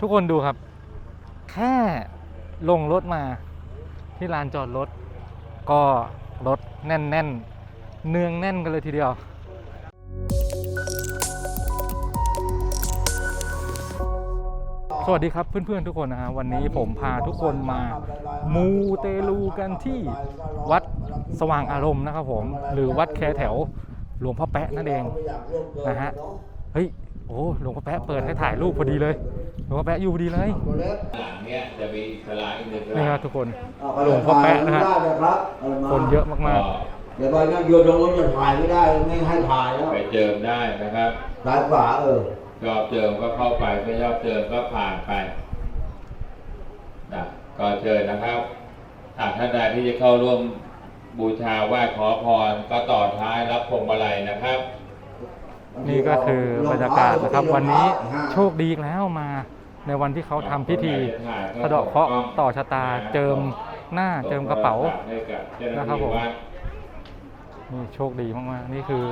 ทุกคนดูครับ แค่ลงรถมาที่ลานจอดรถ ก็รถแน่นแน่นๆเนืองแน่นกันเลยทีเดียว สวัสดีครับเพื่อนๆทุกคนนะฮะวันนี้ผมพาทุกคนมามูเตลูกันที่วัดสว่างอารมณ์นะครับผม หรือวัดแคแถวหลวงพ่อแปะนั่นเองนะฮะเฮ้ย โอ้หลวงพ่อแปะเปิดให้ถ่ายรูปพอดีเลยหลวงพ่อแปะอยู่พอดีเลยหลังเนี้ยจะมีอิสระอีกหนึ่งนี่ครับทุกคนหลวงพ่อแปะนะฮะคนเยอะมากเดี๋ยวไปนั่งโยนตรงนู้นจะถ่ายไม่ได้ไม่ให้ถ่ายแล้วไปเจิมได้นะครับซ้ายขวาเออชอบเจิมก็เข้าไปไม่ชอบเจิมก็ผ่านไปนะก็เชิญนะครับหากท่านใดที่จะเข้าร่วมบูชาไหว้ขอพรก็ต่อท้ายรับพวงมาลัยนะครับๆ นี่ก็คือบรรยากาศนะครับวันนี้โชคดีอีกแล้วมาในวันที่เขาทำพิธีสะเดาะเคราะห์ต่อชะตาเจิมหน้าเจิมกระเป๋าให้กับเจ้าหน้านะครับที่ผมวัดนี่โชคดีมากๆนี่คือ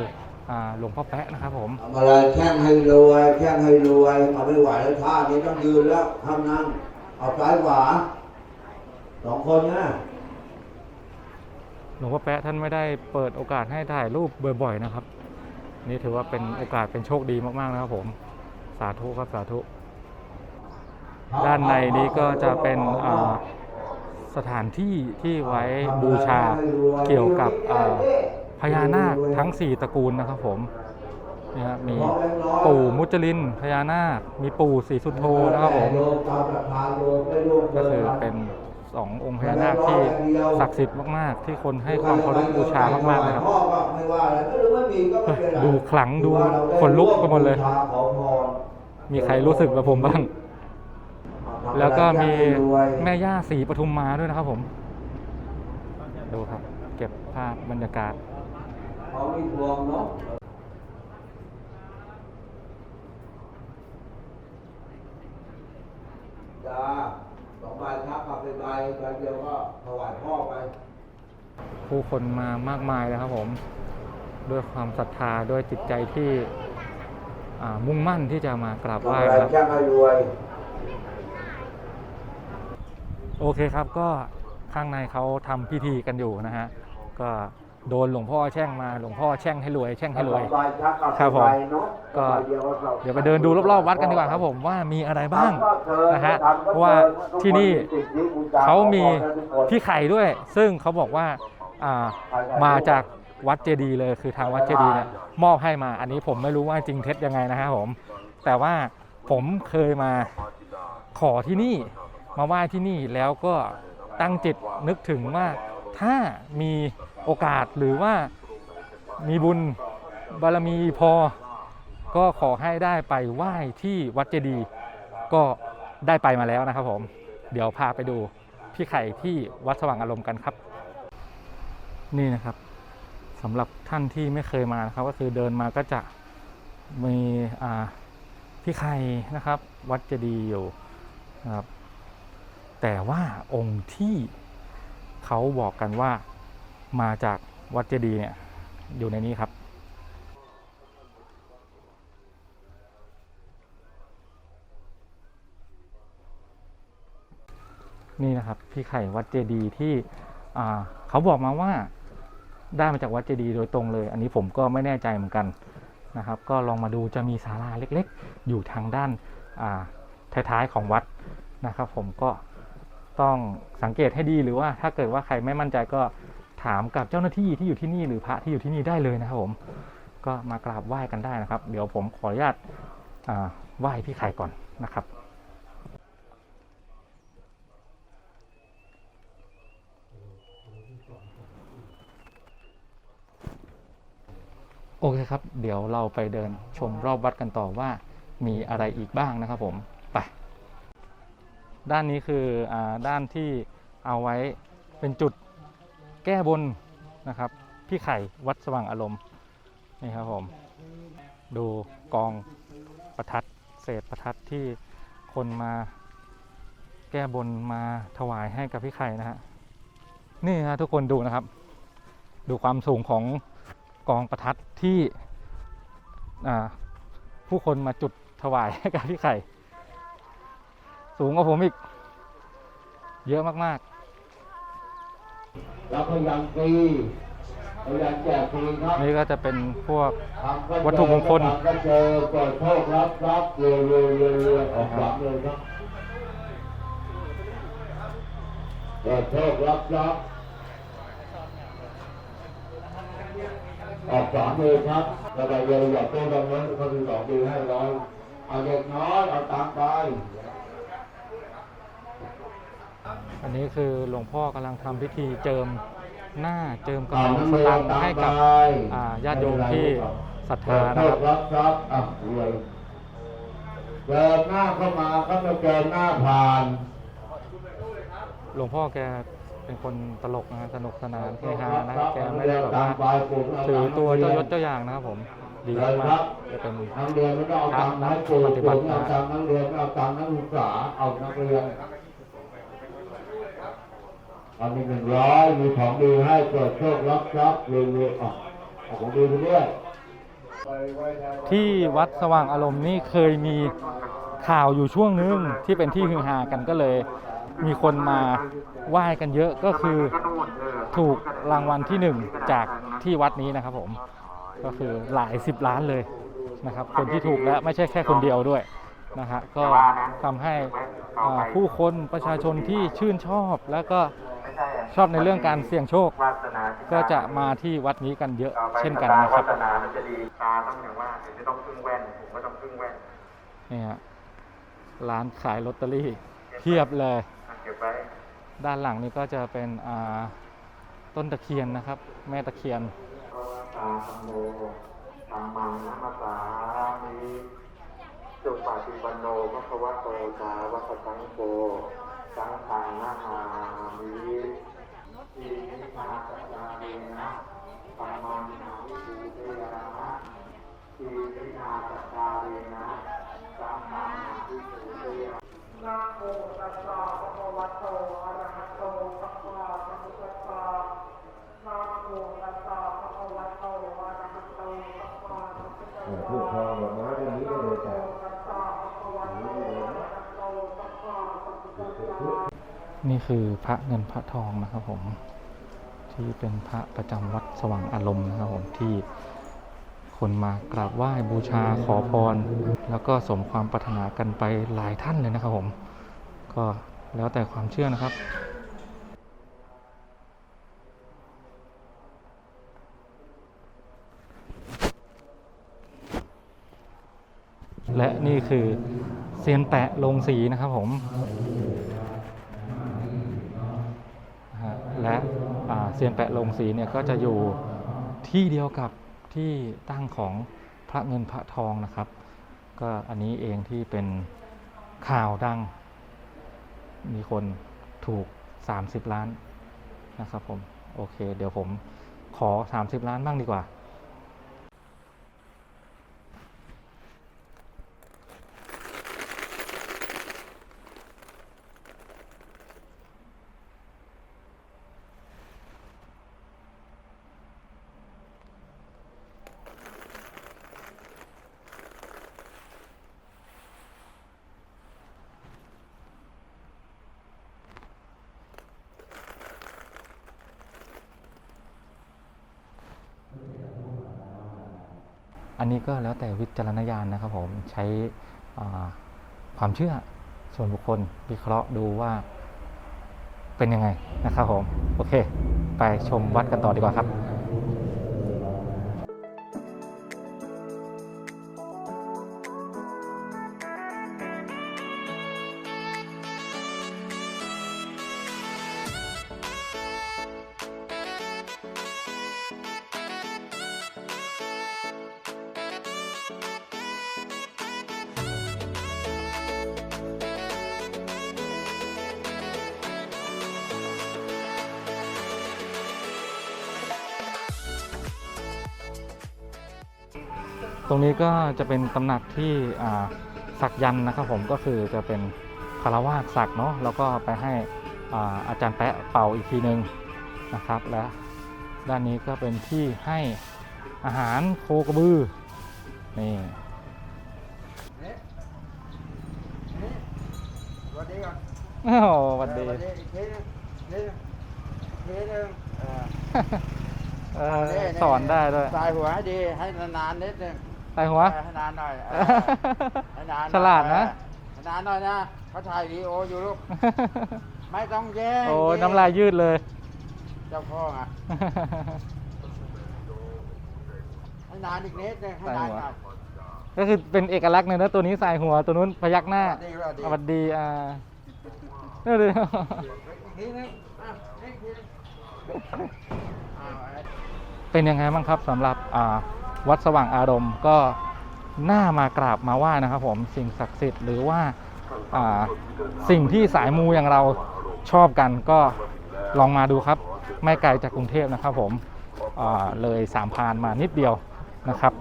อ่าหลวงพ่อแปะนะครับผมทำอะไรแช่งให้รวยแช่งให้รวยเอาไม่ไหวแล้วท่านี้ต้องยืนแล้วห้ามนั่งเอาซ้ายขวาสองคนนะหลวงพ่อแปะท่านไม่ได้เปิดโอกาสให้ถ่ายรูปบ่อยๆนะครับ นี่ถือว่าเป็นโอกาสเป็นโชคดีมากๆนะครับผมสาธุครับสาธุ ด้านในนี้ก็จะเป็นสถานที่ที่ไว้บูชาเกี่ยวกับพญานาคทั้ง 4 ตระกูลนะครับผมนี่ครับมีปู่มุจลินพญานาค มีปู่ศรีสุโธนะครับผมก็คือเป็น ององค์พญานาคที่ศักดิ์สิทธิ์มากๆ ที่คนให้ความเคารพบูชามากๆนะครับพ่อก็ไม่ว่าอะไรก็หรือไม่มีก็ไม่เป็นไรดูขลังดูขนลุกไปหมดเลยบูชาขอพรมีใครรู้สึกแบบผมบ้าง แล้วก็มีแช่งให้รวยแม่ย่าสีปทุมมาด้วยนะครับผม ดูครับ เก็บภาพบรรยากาศเขามีพวงเนาะจ้าสองใบครับกลับ ไปใบใบเดียวก็ถวายพ่อไป ผู้คนมามากมายเลยครับผม ด้วยความศรัทธาด้วยจิตใจที่อ่ามุ่งมั่นที่จะมากราบไหว้ทำอะไรครับแช่งให้รวยโอเคครับก็ข้างในเขาทำพิธีกันอยู่นะฮะก็ โดนหลวงพ่อแช่งมาหลวงพ่อแช่งให้รวยแช่งให้รวย ครับผมไปเนาะก็เดี๋ยวไปเดินดูรอบๆวัดกันดีกว่าครับผมว่ามีอะไรบ้างนะฮะเพราะว่าที่นี่เขามีพี่ไข่ด้วย ซึ่งเขาบอกว่าามาจากวัดเจดีเลยคือทางวัดเจดีเนี่ยมอบให้มา อันนี้ผมไม่รู้ว่าจริงเท็จยังไงนะฮะผม แต่ว่าผมเคยมาขอที่นี่มาไหว้ที่นี่แล้วก็ตั้งจิตนึกถึงว่าถ้ามี โอกาสหรือว่ามีบุญบารมีพอ ก็ขอให้ได้ไปไหว้ที่วัดเจดีย์ก็ได้ไปมาแล้วนะครับผมเดี๋ยวพาไปดูพี่ไข่ที่วัดสว่างอารมณ์กันครับ นี่นะครับสำหรับท่านที่ไม่เคยมานะครับ ก็คือเดินมาก็จะมีอ่าพี่ไข่นะครับ วัดเจดีย์อยู่นะครับแต่ว่าองค์ที่เขาบอกกันว่า มาจากวัดเจดีย์เนี่ยอยู่ในนี้ครับ นี่นะครับพี่ไข่วัดเจดีย์ที่เขาบอกมาว่าได้มาจากวัดเจดีย์โดยตรงเลย อันนี้ผมก็ไม่แน่ใจเหมือนกันนะครับ ก็ลองมาดูจะมีศาลาเล็กๆ อยู่ทางด้านาท้ายๆของวัดนะครับ ผมก็ต้องสังเกตให้ดีหรือว่าถ้าเกิดว่าใครไม่มั่นใจก็ ถามกับเจ้าหน้าที่ที่อยู่ที่นี่หรือพระที่อยู่ที่นี่ได้เลยนะครับผม ก็มากราบไหว้กันได้นะครับ เดี๋ยวผมขออนุญาตไหว้พี่ไข่ก่อนนะครับโอเคครับ เดี๋ยวเราไปเดินชมรอบวัดกันต่อว่ามีอะไรอีกบ้างนะครับผม ไป ด้านนี้คืออด้านที่เอาไว้เป็นจุด แก้บนนะครับ พี่ไข่วัดสว่างอารมณ์นี่ครับผมดูกองประทัดเศษประทัดที่คนมาแก้บนมาถวายให้กับพี่ไข่นะฮะนี่ฮะทุกคนดูนะครับ ดูความสูงของกองประทัดที่ผู้คนมาจุดถวายให้กับพี่ไข่ สูงกว่าผมอีก เยอะมาก แล้วก็ยังฟรีก็ยังแจกฟรีครับๆนี่ก็จะเป็นพวกทำก็เจอวัตถุมงคลทำก็เจอเปิดโชครับรับเรื่อยเรื่อยเรื่อยเรื่อยออกหลังเลยครับเปิดโชครับรับออกสามเลยครับแล้วก็เยอะอย่าโต้กันนั้นเขาคือสองดีให้ร้อยเอาเด็กน้อยเอาตังค์ไป อันนี้คือหลวงพ่อกำลังทำพิธีเจิมหน้าเจิมกระเป๋าน้ำสมือตัเอางค์ตังให้กับอ่าญาติโยมที่ศรัทธานะครับรับครับอะรวยเกิดหน้าเข้ามาก็จะเกินหน้าผ่านหลวงพ่อแกเป็นคนตลกนะฮะสนุกสนานเฮฮานะแกไม่ได้แบบว่าถือตัวเจ้ายศเจ้าอย่างนะครับผมดีมากๆจะเป็นนักเรียนไม่ต้องเอาตังค์มาให้ปู่ปฏิบัปู่ติไม่เอาตังค์นักเรียนไม่เอาตังค์นักศึกษาเอานักเรียน เอามีหนึ่งร้อยมีของดีให้เปิดโชครับทรัพย์รวยๆอะเอาของดีไปด้วยที่วัดสว่างอารมณ์นี่เคยมีข่าวอยู่ช่วงนึงที่เป็นที่ฮือฮากันก็เลย มีคนมาไหว้กันเยอะก็คือถูกรางวัลที่หนึ่งจากที่วัดนี้นะครับผมก็คือหลายสิบล้านเลยนะครับ คนที่ถูกและไม่ใช่แค่คนเดียวด้วยนะฮะก็ทำให้ผู้คนประชาชนที่ชื่นชอบแล้วก็ ชอบในเรื่องการเสี่ยงโชค ก็จะมาที่วัดนี้กันเยอะเช่นกันนะครับวาสนามันจะดีตาต้องอย่างว่าเดี๋ยวจะต้องพึ่งแว่นผมก็ต้องพึ่งแว่นนี่ฮะร้านขายลอตเตอรี่เทียบเลยอะเก็บไว้ด้านหลังนี่ก็จะเป็นอ่าต้นตะเคียนนะครับ แม่ตะเคียนตาธรรมโมธรรมังนัมสามิจุปาติปันโนพระควะโตสาวกสังโฆ สังฆังนามามิทีนิพาสตาเรนะปามมินาวิภูเตระนะทีนิพาสตาเรนะสังฆังนาวิภูเตระนะโมตัสสะภะคะวะโตอะระหะโตสัมมาสัมพุทธัสสะนะโมตัสสะภะคะวะโตอะระหะโตสัมมาสัมพุทธัสสะพูดพอแบบนั้นอย่างนี้ได้เลยจ้ะคะวะโตอะระหะโตสัมมาสัมพุทธัสสะ นี่คือพระเงินพระทองนะครับผม ที่เป็นพระประจำวัดสว่างอารมณ์นะครับผมที่คนมากราบไหว้บูชาขอพร แล้วก็สมความปรารถนากันไปหลายท่านเลยนะครับผม ก็แล้วแต่ความเชื่อนะครับและนี่คือ ซียนแปะลงสีนะครับผม และเซียนแปะลงสีเนี่ยก็จะอยู่ที่เดียวกับที่ตั้งของพระเงินพระทองนะครับ ก็อันนี้เองที่เป็นข่าวดัง มีคนถูก 30 ล้านนะครับผม โอเค เดี๋ยวผมขอ 30 ล้านบ้างดีกว่า นนี้ก็แล้วแต่วิจารณญาณนะครับผมใช้ความเชื่อส่วนบุคคลวิเคราะห์ดูว่าเป็นยังไงนะครับผม โอเค ไปชมวัดกันต่อดีกว่าครับ ตรงนี้ก็จะเป็นตำหนักที่อ่าสักยันต์นะครับผมก็คือจะเป็นคารวาสสักเนาะแล้วก็ไปให้อ่าอาจารย์แปะเป่าอีกทีหนึ่งนะครับ และด้านนี้ก็เป็นที่ให้อาหารโคกระบือนี่วัสดีก่อนโอ้โหสวัสดีเอออีกทีนึงทีนึงทีนึงเออเออนี่สอนได้ด้วยสายหัวให้ดีให้นานๆนิดนึง ใส่หัว เออให้นานหน่อยเออให้นานหน่อยฉลาดนะ เออให้นานหน่อยนะเขาถ่ายวีดีโออยู่ลูก ไม่ต้องแย่งโอ้ยดิน้ำลายยืดเลย เจ้าพ่อไงให้นานอีกนิดนึงให้นานหน่อย ก็คือเป็นเอกลักษณ์เลยนะตัวนี้ใส่หัวตัวนู้นพยักหน้าสวัสดีสวัสดีสวัสดีอ่าเนี่ยดูอีกทีนึงอะอีกทีนึงอ้าวไอ้เป็นยังไงบ้างครับสำหรับอ่า วัดสว่างอารมณ์ก็น่ามากราบมาไหว้นะครับผมสิ่งศักดิ์สิทธิ์หรือว่าสิ่งที่สายมูอย่างเราชอบกันก็ลองมาดูครับ ไม่ไกลจากกรุงเทพนะครับผมเลยสามพานมานิดเดียวนะครับ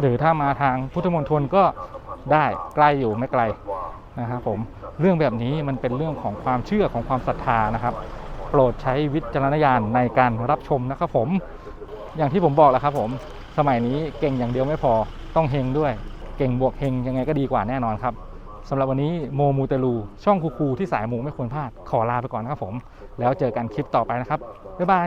หรือถ้ามาทางพุทธมณฑลก็ได้ใกล้อยู่ไม่ไกลนะครับผมเรื่องแบบนี้มันเป็นเรื่องของความเชื่อของความศรัทธานะครับ โปรดใช้วิจารณญาณในการรับชมนะครับผมอย่างที่ผมบอกแล้วครับผม สมัยนี้เก่งอย่างเดียวไม่พอต้องเฮงด้วย เก่งบวกเฮงยังไงก็ดีกว่าแน่นอนครับสำหรับวันนี้โมมูเตลู ช่องคูคูที่สายมูไม่ควรพลาด ขอลาไปก่อนนะครับผม แล้วเจอกันคลิปต่อไปนะครับ บ๊ายบาย